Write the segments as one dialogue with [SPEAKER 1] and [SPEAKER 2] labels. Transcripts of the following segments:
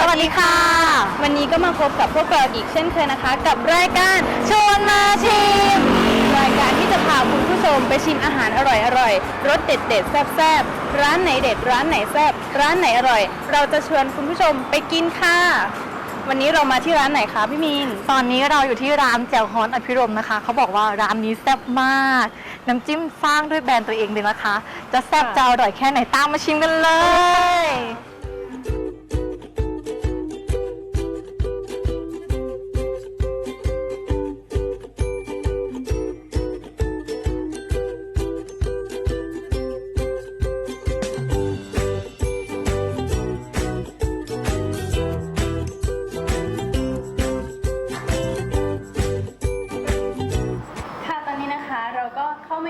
[SPEAKER 1] สวัสดีค่ะ วันนี้ก็มาพบกับพวกเราอีกเช่นเคยนะคะ กับรายการชวนมาชิม รายการที่จะพาคุณผู้ชมไปชิมอาหารอร่อยๆรสเด็ดๆแซ่บๆร้านไหนเด็ดร้านไหนแซ่บร้านไหนอร่อย เราจะชวนคุณผู้ชมไปกินค่ะ วันนี้เรามาที่ร้านไหนคะพี่มีน
[SPEAKER 2] ตอนนี้เราอยู่ที่ร้านแจ่วฮอนอภิรมนะคะ เขาบอกว่าร้านนี้แซ่บมาก น้ำจิ้มสร้างด้วยแบรนด์ตัวเองเลยนะคะ จะแซ่บจะอร่อยแค่ไหนตามมาชิมกันเลย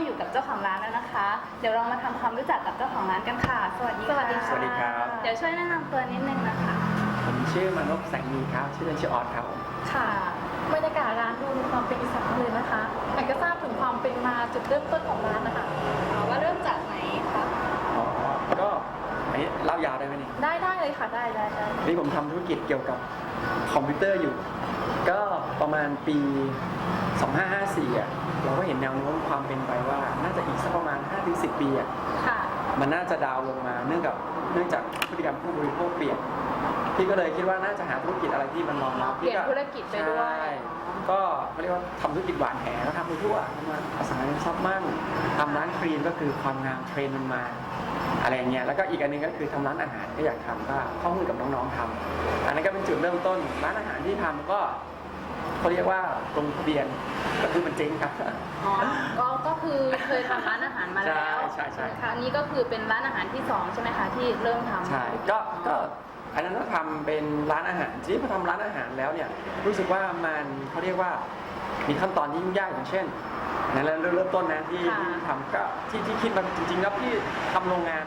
[SPEAKER 1] มาอยู่กับเจ้าของร้านแล้วนะคะ เดี๋ยวเรามาทำความรู้จักกับเจ้าของร้านกันค่ะสวัสดีค่ะ
[SPEAKER 3] สวัสดีครับ
[SPEAKER 1] เดี๋ยวช่วยแนะนำตัวนิดนึงนะคะ
[SPEAKER 3] ผมชื่อมานพแสงมีครับ ชื่อเล่นชื่อออสครับผม
[SPEAKER 2] ค่ะบรรยากาศร้านดูมีความเป็นอีสานเลยนะคะอยากจะทราบถึงความเป็นมาจุดเริ่มต้นของร้านนะคะ
[SPEAKER 1] ว่าเริ่มจากไหนคะ
[SPEAKER 3] อ๋อก็อั นนี้เล่ายาวได้ไหมนี่
[SPEAKER 2] ได้ได้เลยค่ะได้ได้ได้
[SPEAKER 3] นี่ผมทำธุรกิจเกี่ยวกับคอมพิวเตอร์อยู่ ก็ประมาณปี 2554อะเราก็เห็นแนวโน้มความเป็นไปว่า น่าจะอีกสักประมาณ 5-10 ปีอะ
[SPEAKER 1] ค่ะ
[SPEAKER 3] มันน่าจะดาวน์ลงมาเนื่องกับเนื่องจากพฤติกรรมผู้บริโภคเปลี่ยนพี่ก็เลยคิดว่าน่าจะหาธุรกิจอะไรที่มันรองรับ
[SPEAKER 1] เปลี่ยนธุรกิจไปด้วย
[SPEAKER 3] ใช่ก็เขาเรียกว่าทำธุรกิจหวานแหก็ทำไปทั่วทำมาอสังหาริมทรัพย์มั่งทำร้านครีมก็คือความงามเทรนด์มันมา อะไรอย่างเงี้ยแล้วก็อีกอันหนึงก็คือทำร้านอาหารก็อยากทำก็ข้อมูลกับน้องๆทำอันนั้นก็เป็นจุดเริ่มต้นร้านอาหารที่ทำก็เขาเรียกว่าลงทะเบียนก็คือมันเจ๊งครับ
[SPEAKER 1] อ๋อก็ก็คือเคยทำร้านอาหารมาแล้ว
[SPEAKER 3] ใช่ใช่ใช่
[SPEAKER 1] ค่ะนี่ก็คือเป็นร้านอาหารที่สองใช่ไหมคะที่เริ่มทำ
[SPEAKER 3] ใช่ก็ก็อันนั้นก็ทำเป็นร้านอาหารทีนี้พอทำร้านอาหารแล้วเนี่ยรู้สึกว่ามันเขาเรียกว่า มีขั้นตอนที่ยุ่งยากอย่างเช่นในเริ่มเริ่มต้นนะที่
[SPEAKER 1] ค่ะ
[SPEAKER 3] ที่ทำก็ที่ที่คิดมาจริงๆแล้วพี่ทำโรงงาน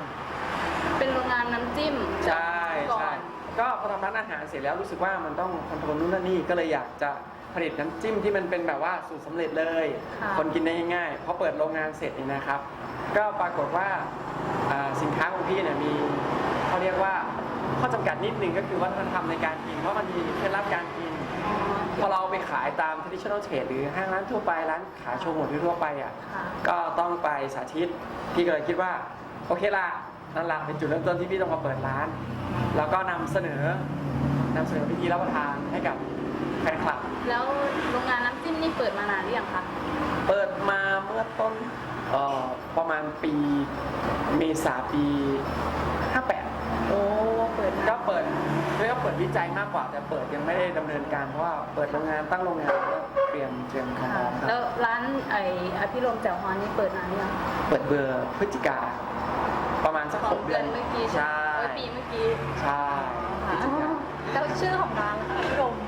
[SPEAKER 1] เป็นโรงงานน้ำจิ้ม
[SPEAKER 3] ใช่
[SPEAKER 1] ก่อ
[SPEAKER 3] ใช่
[SPEAKER 1] น
[SPEAKER 3] ก็พอทำร้านอาหารเสร็จแล้วรู้สึกว่ามันต้องคอนโทรลนู่นนั่นนี่ก็เลยอยากจะผลิตน้ำจิ้มที่มันเป็นแบบว่าสูตรสำเร็จเลย
[SPEAKER 1] ค่ะ
[SPEAKER 3] คนกินได้ง่ายๆพอเปิดโรงงานเสร็จนี่นะครับ ก็ปรากฏว่าอ่าสินค้าของพี่เนี่ยมีเขาเรียกว่าข้อจำกัดนิดนึงก็คือวัฒนธรรมในการกินเพราะมันมีเคล็ดลับการกิน พอเราเอาไปขายตาม traditional trade หรือห้างร้านทั่วไปร้านขายโชว์หมดทั่วไปอะ
[SPEAKER 1] ค่ะ
[SPEAKER 3] ก็ต้องไปสาธิตพี่ก็เลยคิดว่า โอเคละนั่นแหละเป็นจุดเริ่มต้นที่พี่ต้องมาเปิดร้าน แล้วก็นำเสนอนำเสนอวิธีรับประทานให้กับแฟนคลับ
[SPEAKER 1] แล้วโรงงานน้ำจิ้มนี่เปิดมานานหรือยังคะ
[SPEAKER 3] เปิดมาเมื่อต้นเอ่อประมาณปีเมษาปี 58
[SPEAKER 1] โอ้เปิด
[SPEAKER 3] ก็เปิดเรียกว่าเปิดวิจัยมากกว่า แต่เปิดยังไม่ได้ดำเนินการเพราะว่าเปิดโรงงานตั้งโรงงานแล้วก็เตรียมเตรียมความพ
[SPEAKER 1] ค่ะ
[SPEAKER 3] ร้อมค
[SPEAKER 1] แล้ว
[SPEAKER 3] รับ
[SPEAKER 1] ร้านไอ้อภิรมย์แจ่วฮอนนี่เปิดนานหรือยัง
[SPEAKER 3] เปิดเบอร์พฤศจิกาประมาณสัก
[SPEAKER 1] ส
[SPEAKER 3] ห
[SPEAKER 1] อง
[SPEAKER 3] ก
[SPEAKER 1] เดื
[SPEAKER 3] เดื
[SPEAKER 1] อ
[SPEAKER 3] อนน
[SPEAKER 1] เมื่อกี้ใช่
[SPEAKER 3] ใช่
[SPEAKER 1] ไหมเอ้ยปีเมื่อกี้
[SPEAKER 3] ใช่พฤศจิกา
[SPEAKER 2] แล้วชื่อของร้านนะคะอภิรมย์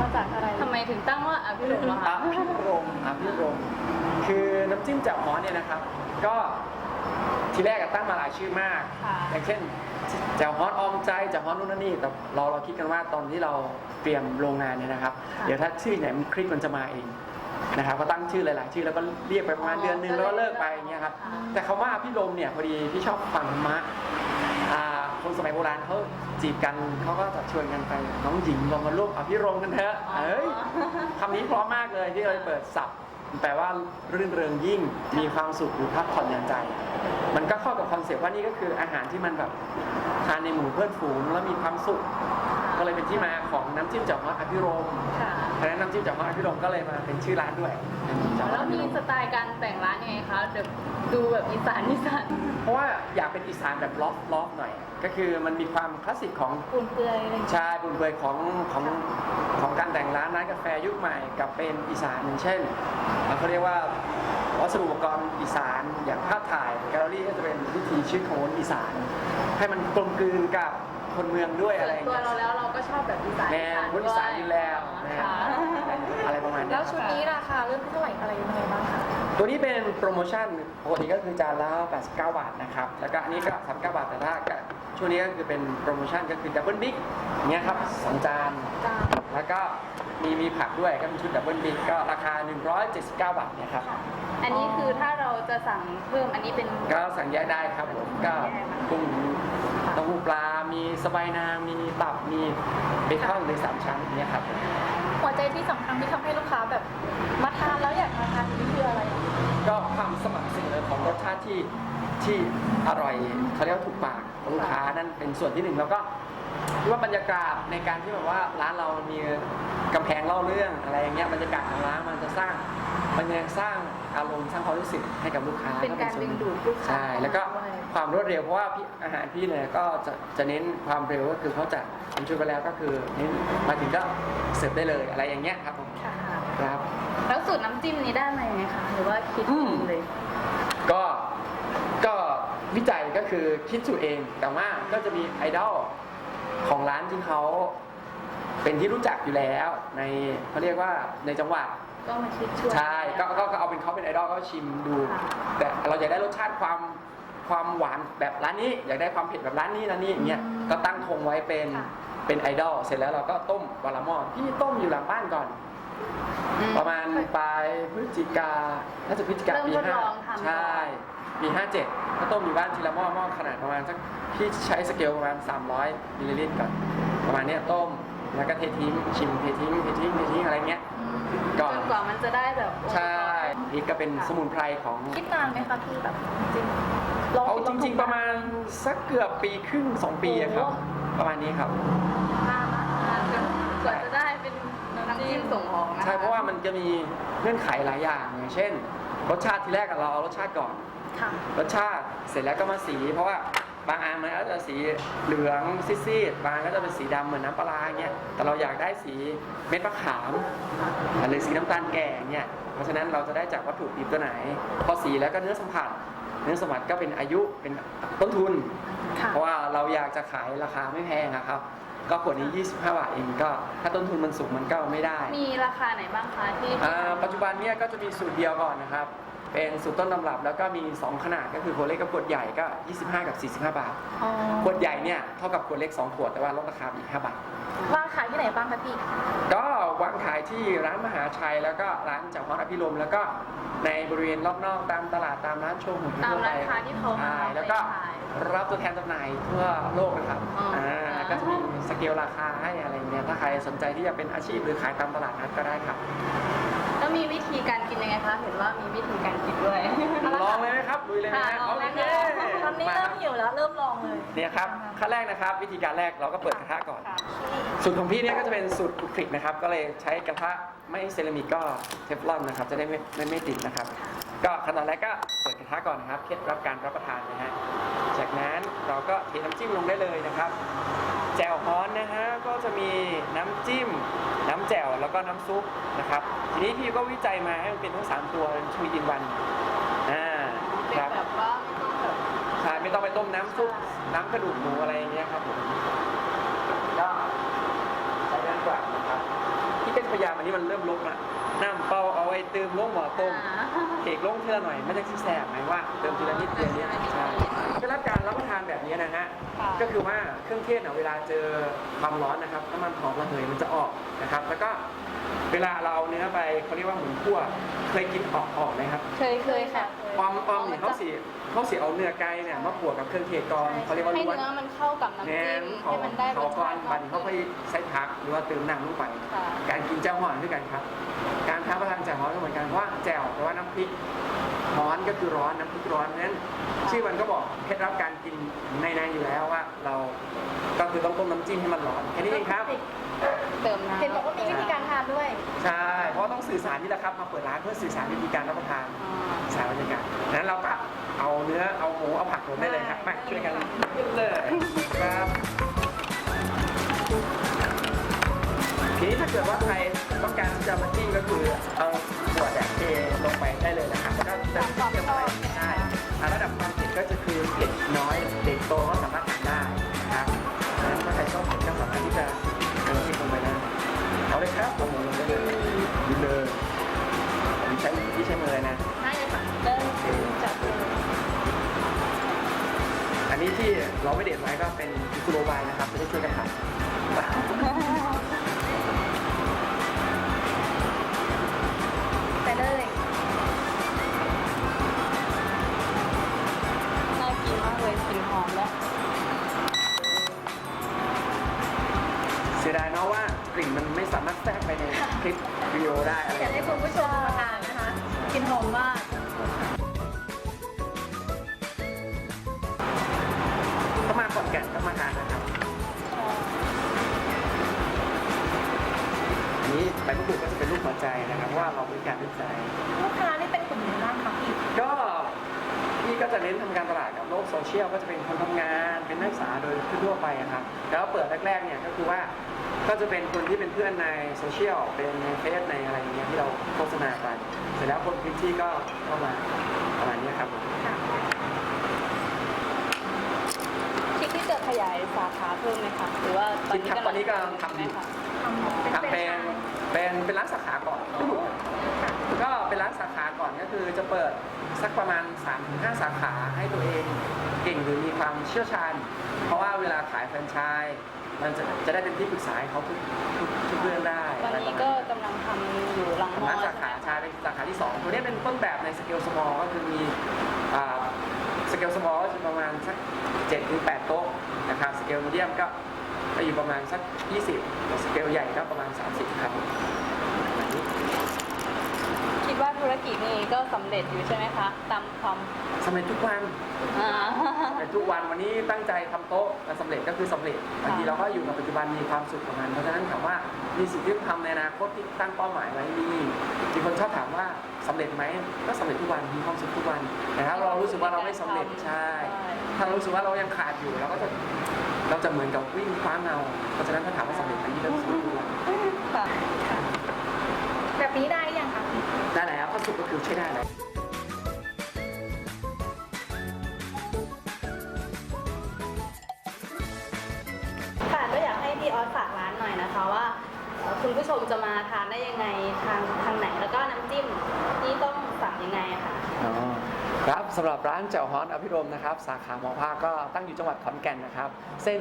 [SPEAKER 2] มาจากอะไร
[SPEAKER 1] ทำไมถึงตั้งว่าอภิรมย์ล่ะ
[SPEAKER 3] อ
[SPEAKER 1] คะ
[SPEAKER 3] ภิรมย์อภิรมย์คือน้ำจิ้มแจ่วฮ้อนเนี่ยนะครับ ก็ทีแรกอะตั้งมาหลายชื่อมาก
[SPEAKER 1] ค่ะ
[SPEAKER 3] อย่างเช่นแจ่วฮ้อนออมใจแจ่วฮ้อนนู่นนั่นนี่แต่เราเราคิดกันว่าตอนที่เราเตรียมโรงงานเนี่ยนะครับ
[SPEAKER 1] ค่ะ
[SPEAKER 3] เดี๋ยวถ้าชื่อไหนมันคลิกมันจะมาเองนะครับก็ตั้งชื่อหลาย ๆ ชื่อแล้วก็เรียกไปประมาณเดือนหนึงแล้วก็เลิกไปอย่างเงี้ยครับ
[SPEAKER 1] ค่ะ
[SPEAKER 3] แต่คำว่าพี่ลมเนี่ยพอดีพี่ชอบฟังมะอ่าคนสมัยโบราณเขาจีบกันเขาก็จะชวนกันไปน้องหญิงลองมาร่วมอภิรมย์กันเถอะเอ้ยคำนี้เพราะมากเลยที่เราเปิดสับ แปลว่ารื่นเริงยิ่งมีความสุขหรือพักผ่อนหย่อนใจ มันก็เข้ากับคอนเซปต์ว่านี่ก็คืออาหารที่มันแบบทานในหมู่เพื่อนฝูงแล้วมีความสุข ที่มาของน้ำจิ้มแจ่วฮอตอภิรมย์
[SPEAKER 1] ค่ะ
[SPEAKER 3] เพราะฉะนั้นน้ำจิ้มแจ่วฮอตอภิรมย์ก็เลยมาเป็นชื่อร้านด้วยแจ่ฮอต
[SPEAKER 1] แล้ว
[SPEAKER 3] อภิ
[SPEAKER 1] มี
[SPEAKER 3] รมย์
[SPEAKER 1] สไตล์การแต่งร้านยังไงคะเดี๋ยวดูแบบอีสานอีสาน
[SPEAKER 3] เพราะว่าอยากเป็นอีสานแบบล็อกล็อกหน่อย ก็คือมันมีความคลาสสิกของ
[SPEAKER 1] ปูนเปื่อยอะไรอย่างเงี้ย
[SPEAKER 3] ชายบุญเบยของของของการแต่งร้านร้านกาแฟยุคใหม่กับเป็นอีสานอย่างเช่นเขาเรียกว่าวัสดุอุปกรณ์อีสานอย่างภาพถ่ายแกลเลอรี่ก็จะเป็นวิธีชื่อของคนอีสาน ให้มันกลมกลืนกับ คนเมืองด้วย
[SPEAKER 1] ส่
[SPEAKER 3] อะไร
[SPEAKER 1] วน
[SPEAKER 3] อย่าง
[SPEAKER 1] ตัว
[SPEAKER 3] เงี้ย
[SPEAKER 1] เราแล้วเราก็ชอบแบบอีสาน
[SPEAKER 3] แนวคนอีสานอยู่แล้วแนว
[SPEAKER 1] ค่ะ
[SPEAKER 3] อะไรประมาณ
[SPEAKER 2] แล้
[SPEAKER 3] เนี้
[SPEAKER 2] วยชุดนี้ราคาเริ่มที่เท่าไหร่อะไรยังไงบ้างคะ
[SPEAKER 3] ตัวนี้เป็นโปรโมชั่นปกติก็คือจานละ89 บาทนะครับ แล้วก็อันนี้ก็39บาทแต่ถ้าช่วงนี้ก็คือเป็นโปรโมชั่นก็คือดับเบิลบิ๊กเนี้ยครับสองจาน
[SPEAKER 2] จ้า
[SPEAKER 3] แล้วก็มีมีผักด้วยก็เป็นชุดดับเบิลบิ๊กก็ราคา 179 บาทเนี่ยครับ
[SPEAKER 1] อันนี้คือถ้าเราจะสั่งเพิ่มอันนี้เป็น
[SPEAKER 3] ก็สั่งแยกได้ครับผมก็กุ้งเต้าหู้ปลา มีสบายนางมีตับ มีเบคอนในสามชั้นเนี่ยครับผม
[SPEAKER 2] หัวใจที่สำคัญที่ทำให้ลูกค้าแบบมาทานแล้วอยากมาทานนี่คืออะไร
[SPEAKER 3] ก็ความสม่ำเสมอของรสชาติที่ที่อร่อยเขาเรียกว่าถูกปากของลูกค้านั่นเป็นส่วนที่หนึ่งแล้วก็คิด ว่าบรรยากาศในการที่แบบว่าร้านเรามีกำแพงเล่าเรื่องอะไรอย่างเงี้ยบรรยากาศของร้านมันจะสร้างมันยังสร้างอารมณ์สร้างความรู้สึกให้กับลูกค้า
[SPEAKER 1] เป็นการ
[SPEAKER 3] ส่ว
[SPEAKER 1] ดึ
[SPEAKER 3] ห
[SPEAKER 1] ง
[SPEAKER 3] นึ่
[SPEAKER 1] ดูดลูกค้า
[SPEAKER 3] ใช่แล้วก็
[SPEAKER 1] ด้วย
[SPEAKER 3] ความรวดเร็วเพราะว่าพี่อาหารพี่เนี่ยก็จะจะเน้นความเร็วก็คือเขาจะทำชุดไปแล้วก็คือเน้นมาถึงก็เสิร์ฟได้เลยอะไรอย่างเงี้ยครับผม
[SPEAKER 1] ค่ะ
[SPEAKER 3] ครับ
[SPEAKER 1] แล้วสูตรน้ำจิ้มนี้ได้มายังไงคะหรือว่าคิดเองเลย
[SPEAKER 3] ก็ก็วิจัยก็คือคิดสูตรเองแต่ว่าก็จะมีไอดอล ของร้านที่เขาเป็นที่รู้จักอยู่แล้ว ในเขาเรียกว่าในจังหวัด
[SPEAKER 1] ก็มาคิดช่วย
[SPEAKER 3] ใช่ก็ก็ก็เอาเป็นเขาเป็นไอดอลก็ชิมดู
[SPEAKER 1] ค่ะ
[SPEAKER 3] แต่เราอยากได้รสชาติความความหวานแบบร้านนี้ อยากได้ความเผ็ดแบบร้านนี้ร้านนี้อย่างเงี้ยก็ตั้งธงไว้เป็น
[SPEAKER 1] ค่ะ
[SPEAKER 3] เป็นไอดอลเสร็จแล้วเราก็ต้มวันละหม้อพี่ต้มอยู่หลังบ้านก่อน
[SPEAKER 1] อื
[SPEAKER 3] ประมาณปลายพฤศจิกาน่าจะพฤศจิกา
[SPEAKER 1] เริ่ม
[SPEAKER 3] ปี
[SPEAKER 1] ทด
[SPEAKER 3] ห้า
[SPEAKER 1] ลองทำก่อน
[SPEAKER 3] ใช่ ปีห้าเจ็ดก็ต้มอยู่บ้านทีละหม้อหม้อขนาดประมาณสักพี่ใช้สเกลประมาณ 300มิลลิลิตรก่อนประมาณเนี้ยต้มแล้วก็เททิ้งชิมเททิ้งเททิ้งเททิ้งอะไรเงี้ย
[SPEAKER 1] จ
[SPEAKER 3] ก่อน
[SPEAKER 1] นกว่ามันจะได้แบบ
[SPEAKER 3] ใช่นี่ก็เป็นสมุนไพรของ
[SPEAKER 2] คิดนานไหมคะพี่แบบจริงๆลอง
[SPEAKER 3] เอา
[SPEAKER 2] คิด
[SPEAKER 3] จ
[SPEAKER 2] ลอง
[SPEAKER 3] ริง ๆ ประมาณสักเกือบปีครึ่งสองปีอะครับ ประมาณนี้ครับ
[SPEAKER 1] นานมากกว่าจะได้เป็นน้ำจิ้มส่งออกนะคะ
[SPEAKER 3] ใช่เพราะว่ามันจะมีเงื่อนไขหลายอย่างอย่างเช่น รสชาติที่แรกอะเราเอารสชาติก่อน
[SPEAKER 2] ค่ะ
[SPEAKER 3] รสชาติเสร็จแล้วก็มาสี เพราะว่าบางอันมันก็จะสีเหลืองซีดๆบางอันก็จะเป็นสีดำเหมือนน้ำปลาร้าเงี้ยแต่เราอยากได้สีเม็ดมะขามหรือสีน้ำตาลแก่เงี้ยเพราะฉะนั้นเราจะได้จากวัตถุดิบตัวไหน พอสีแล้วก็เนื้อสัมผัสเนื้อสัมผัสก็เป็นอายุเป็นต้นทุน
[SPEAKER 2] ค่ะ
[SPEAKER 3] เพราะว่าเราอยากจะขายราคาไม่แพงนะครับ ก็ขวดนี้ 25 บาทเองก็ ถ้าต้นทุนมันสูงมันก็ไม่ได้
[SPEAKER 1] มีราคาไหนบ้างคะที่
[SPEAKER 3] อ่าปัจจุบันเนี้ยก็จะมีสูตรเดียวก่อนนะครับ เป็นสูตรต้นตำรับแล้วก็มี 2 ขนาดก็คือขวดเล็กกับขวดใหญ่ก็ 25 กับ 45 บาท
[SPEAKER 2] อ๋อ
[SPEAKER 3] ขวดใหญ่เนี่ยเท่ากับขวดเล็ก 2 ขวดแต่ว่าลดราคาอีก5บาท
[SPEAKER 2] วางขายที่ไหนบ้างคะพี่
[SPEAKER 3] ก็วางขายที่ร้านมหาชัยแล้วก็ร้านจากฮอตอภิรมย์แล้วก็ในบริเวณรอบนอกตามตลาดตามร้านโชว์หวย
[SPEAKER 1] ตาม
[SPEAKER 3] ทั่วไป
[SPEAKER 1] ร้านค้าที่เขามา
[SPEAKER 3] ใช่แล้วก็
[SPEAKER 1] ขาย
[SPEAKER 3] รับตัวแทนจำหน่ายทั่วโลกนะครับ
[SPEAKER 1] อ๋ออ่
[SPEAKER 3] อ่าก็จะมีสเกลราคาให้อะไรเงี้ยถ้าใครสนใจที่จะเป็นอาชีพหรือขายตามตลาดนัดก็ได้ครับ
[SPEAKER 1] แล้วมีวิ ธีการกินยังไงคะเห็นว่ามีวิธีการกินด้วย
[SPEAKER 3] ลองเลยไหมครับลุยเลยไหม
[SPEAKER 1] ค่ะลองเลย
[SPEAKER 3] โอเค
[SPEAKER 1] ค่ะ
[SPEAKER 2] ตอนนี้เริ่มหิวแล้วเริ่มลองเลย
[SPEAKER 3] เนี่ยครับขั้นแรกนะครับ วิธีการแรกเราก็เปิดกระทะก่อน
[SPEAKER 2] ค่ะ
[SPEAKER 3] สูตรของพี่เนี่ยก็จะเป็นสูตรคลุกคลิกนะครับ ก็เลยใช้กระทะไม่เซรามิกก็เทฟลอนนะครับ จะได้ไม่ไม่ไม่ติดนะครับ ก็ขั้นตอนแรกก็เปิดกระทะก่อนนะครับ เคล็ดลับการรับประทานนะฮะจากนั้นเราก็เทน้ำจิ้มลงได้เลยนะครับ แจ่วฮ้อนนะฮะก็จะมีน้ำจิ้ม น้ำแจ่วแล้วก็น้ำซุปนะครับทีนี้พี่ก็วิจัยมาให้มันเป็นทั้งสามตัวชูอินวันอ่า
[SPEAKER 1] เป็น
[SPEAKER 3] ครับ
[SPEAKER 1] แบบว่าไม่ต้องแบบ
[SPEAKER 3] ใช่ไม่ต้องไปต้มน้ำซุปน้ำกระดูกหมูอะไรอย่างเงี้ยครับผมก็ใช้น้ำกว่านะครับที่เป็นพ ยายามอันนี้มันเริ่มลกละน้ำเปล่าเอาไว้เติมลงหม้อต้ม
[SPEAKER 1] อ่า
[SPEAKER 3] เอกลงทีละหน่อยไม่ได้ที่แสบไหมว่าเติมทีละนิดทีละนิดใช่เคล็ดลับการรับประทานแบบนี้นะฮะ
[SPEAKER 1] ค่ะ
[SPEAKER 3] ก็คือว่าเครื่องเทศเนี่ยเวลาเจอความร้อนนะครับน้ำมันหอมระเหยมันจะออกนะครับ แล้วก็ เวลาเราเอาเนื้อไปเขาเรียกว่าหมุนคั่วเคยกินออกออกไหมครับ
[SPEAKER 1] เคยเคยค่ะ
[SPEAKER 3] ออมออมเนี่ยเขาสีเขาสีเอาเนื้อไก่เนี่ยมาบวกกับเครื่องเทศก่อนเขาเรียกว่า
[SPEAKER 1] ให้
[SPEAKER 3] ล้วน
[SPEAKER 1] เนื้อมันเข้ากับน้ำ
[SPEAKER 3] แหน
[SPEAKER 1] จิ้
[SPEAKER 3] ม
[SPEAKER 1] ม
[SPEAKER 3] เขา
[SPEAKER 1] ให้มันได้ร
[SPEAKER 3] เขา
[SPEAKER 1] ส
[SPEAKER 3] ก้อ
[SPEAKER 1] ชานติ
[SPEAKER 3] บันเขาไปใส่ผักหรือว่าเติมน้ำลงไป
[SPEAKER 1] ค่ะ
[SPEAKER 3] การกินแจ่วฮ้อนด้วยกันครับ การทานประทานแจ่วฮ้อนก็เหมือนกันเพราะว่าแจ่วแปลว่าน้ำพริกฮ้อนก็คือร้อนน้ำพริกร้อนเพราะฉะนั้นชื่อมันก็บอกเคล็ดลับการกินในในๆอยู่แล้วว่า เราคือต้องต้มน้ำจิ้มให้มันร้อนแค่นี้เองครับ
[SPEAKER 1] เติมน้ำ
[SPEAKER 2] เห็นบอกว่ามีวิธีการทาน
[SPEAKER 3] สื่อสารนี่แหละครับมาเปิดร้านเพื่อสื่อสารวิธีการรับประทาน
[SPEAKER 1] อ่า
[SPEAKER 3] สารบรรยากาศนั้นเราก็เอาเนื้อเอาหมูเอาผักลงได้เลยครับมาช่วยกันเลยครับทีนี้ถ้าเกิดว่าใครต้องการที่จะมาจิ้มก็คือเอาหัวแดกเทลงไปได้เลยนะครับแล้วก็จะจิ้มไปได้อ่าระดับความเผ็ดก็จะคือเผ็ดน้อยเด็กโตก็ ที่เราไม่เด็ดไว้ก็เป็นกุโรบายนะครับจะได้ช่วยกันทำ
[SPEAKER 2] ไปเลย
[SPEAKER 1] น่ากินมากเลยกลิ่นหอมแล้ว
[SPEAKER 3] เสียดายเนาะว่ากลิ่นมันไม่สามารถแทรกไปในคลิปวิดีโอได้อะไรอ
[SPEAKER 2] อยา
[SPEAKER 3] ย่ากง
[SPEAKER 2] ให้
[SPEAKER 3] เงี้ย
[SPEAKER 2] คุณผู้ชมมาทานนะคะกินหอมมาก
[SPEAKER 3] มะกรูดก็จะเป็นรูปหัวใจนะครับเพราะว่าเราบริการด้วยใจ
[SPEAKER 2] ลูกค้านี่เป็นกลุ่มไหนบ้างคะพี่
[SPEAKER 3] ก็พี่ก็จะเน้นทำการตลาดกับโลกโซเชียลก็จะเป็นคนทำงานเป็นนักศึกษาโดยทั่วไปอะครับแล้วเปิดแรกๆเนี่ยก็คือว่าก็จะเป็นคนที่เป็นเพื่อนในโซเชียลเป็นในเฟซในอะไรอย่างเงี้ยที่เราโฆษณาไปเสร็จแล้วคนพื้นที่ก็เข้ามาประมาณนี้ครับผม
[SPEAKER 1] คิดที่จะขยายสาขาเพิ่มไหมคะหรือว่าตอน
[SPEAKER 3] คิด
[SPEAKER 1] นี้
[SPEAKER 3] ครับตอนนี้กำลังทำอยู่
[SPEAKER 1] ไหมคะ
[SPEAKER 3] ทำเป็นเป็น เป็นร้านสาขาก่อนก็เป็นร้านสาขาก่อนก็คือจะเปิดสักประมาณ 3-5 สาขาให้ตัวเองเก่งหรือมีความเชี่ยวชาญ เพราะว่าเวลาขายแฟรนไชส์มันจะจะได้เป็นที่ปรึกษาให้เขาทุกทุกทุกเรื่องได้
[SPEAKER 1] ตอนนี้ก็กำลังทำอยู่หลังมอ
[SPEAKER 3] ร้านสาขาชาเป็นสาขาที่ 2 ตัวนี้เป็นต้นแบบในสเกลสมอลก็คือมีสเกลสมอลก็จะประมาณสัก7ถึง8โต๊ะนะครับสเกลมีเดียมก็ จะอยู่ประมาณสัก 20สเกลใหญ่ก็ประมาณ 30 ครับ
[SPEAKER 1] คิดว่าธุรกิจนี้ก็สำเร็จอยู่ใช่ไหมคะตามความ
[SPEAKER 3] สำเร็จทุกวัน
[SPEAKER 1] อ่า
[SPEAKER 3] สำเร็จทุกวันวันนี้ตั้งใจทำโต๊ะแล้วสำเร็จก็คือสำเร็จบางทีเราก็อยู่กับปัจจุบันมีความสุขกับมันเพราะฉะนั้นถามว่ามีสิ่งที่ทำในอนาคตที่ตั้งเป้าหมายไว้มีมีคนชอบถามว่าสำเร็จไหมก็สำเร็จทุกวันมีความสุขทุกวันแต่ถ้าเรารู้สึกว่าเราไม่สำเร็จใช่ ถ้าเรารู้สึกว่าเรายังขาดอยู่เราก็จะ เราจะเหมือนกับวิ่งคว้าเงา เพราะฉะนั้นถ้าถามว่าสำเร็จไหมที่เริ่มสำเร็จทุกวัน
[SPEAKER 1] ค่ะ
[SPEAKER 2] แบบนี้ได้ยังคะ
[SPEAKER 3] ได้แล้วถ้าสุขก็คือใช้ได้แล้ว
[SPEAKER 1] ค่ะก็อยากให้พี่ออสฝากร้านหน่อยนะคะว่าเอ่อคุณผู้ชมจะมาทานได้ยังไงทางทางไหนแล้วก็น้ำจิ้มนี่ต้องสั่งยังไงอะค่ะ
[SPEAKER 3] อ๋อครับ สำหรับร้านเจ้าฮ้อนอภิรมย์นะครับ สาขาหมอภาคก็ตั้งอยู่จังหวัดขอนแก่นนะครับ เส้น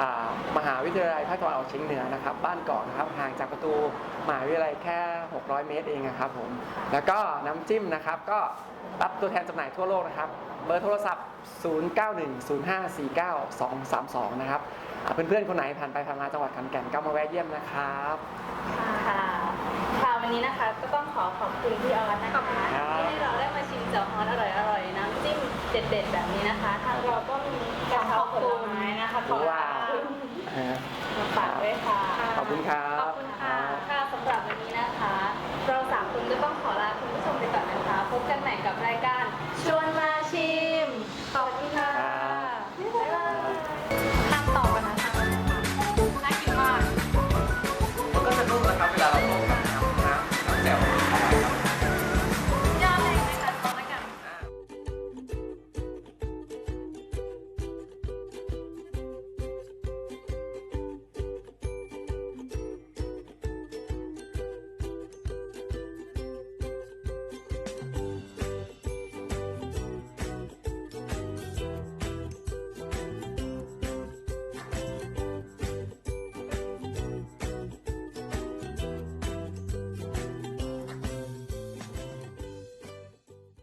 [SPEAKER 3] อ่ามหาวิทยาลัยภาคตะวันออกเฉียงเหนือนะครับ บ้านเกาะนะครับห่างจากประตูมหาวิทยาลัยแค่ 600 เมตรเองนะครับผมแล้วก็น้ำจิ้มนะครับก็รับตัวแทนจำหน่ายทั่วโลกนะครับ เบอร์โทรศัพท์ 0910549232 นะครับอ่าเพื่อนๆคนไหนผ่านไปผ่านมาจังหวัดขอนแก่นก็มาแวะเยี่ยมนะครับ
[SPEAKER 1] ค่ะค่ะวันนี้นะคะก็ต้องขอขอบคุณพี่ออสนะคะ
[SPEAKER 3] ครับ
[SPEAKER 1] ที่ให้เราได้มาชิมเจ้าฮอนอร่อยๆน้ำจิ้ม เด็ดๆแบบนี้นะคะ ทางเราก็มีกระเพราผลไม้นะคะขอ
[SPEAKER 3] ว้าว
[SPEAKER 1] มาฝากด้วยค่ะ
[SPEAKER 3] ขอบคุณครับ
[SPEAKER 1] ขอบคุณค่ะค่ะสำหรับวันนี้นะคะ เราสามคนก็ต้องขอลาคุณผู้ชมไปก่อนนะคะ พบกันใหม่กับรายการชวนมาชิม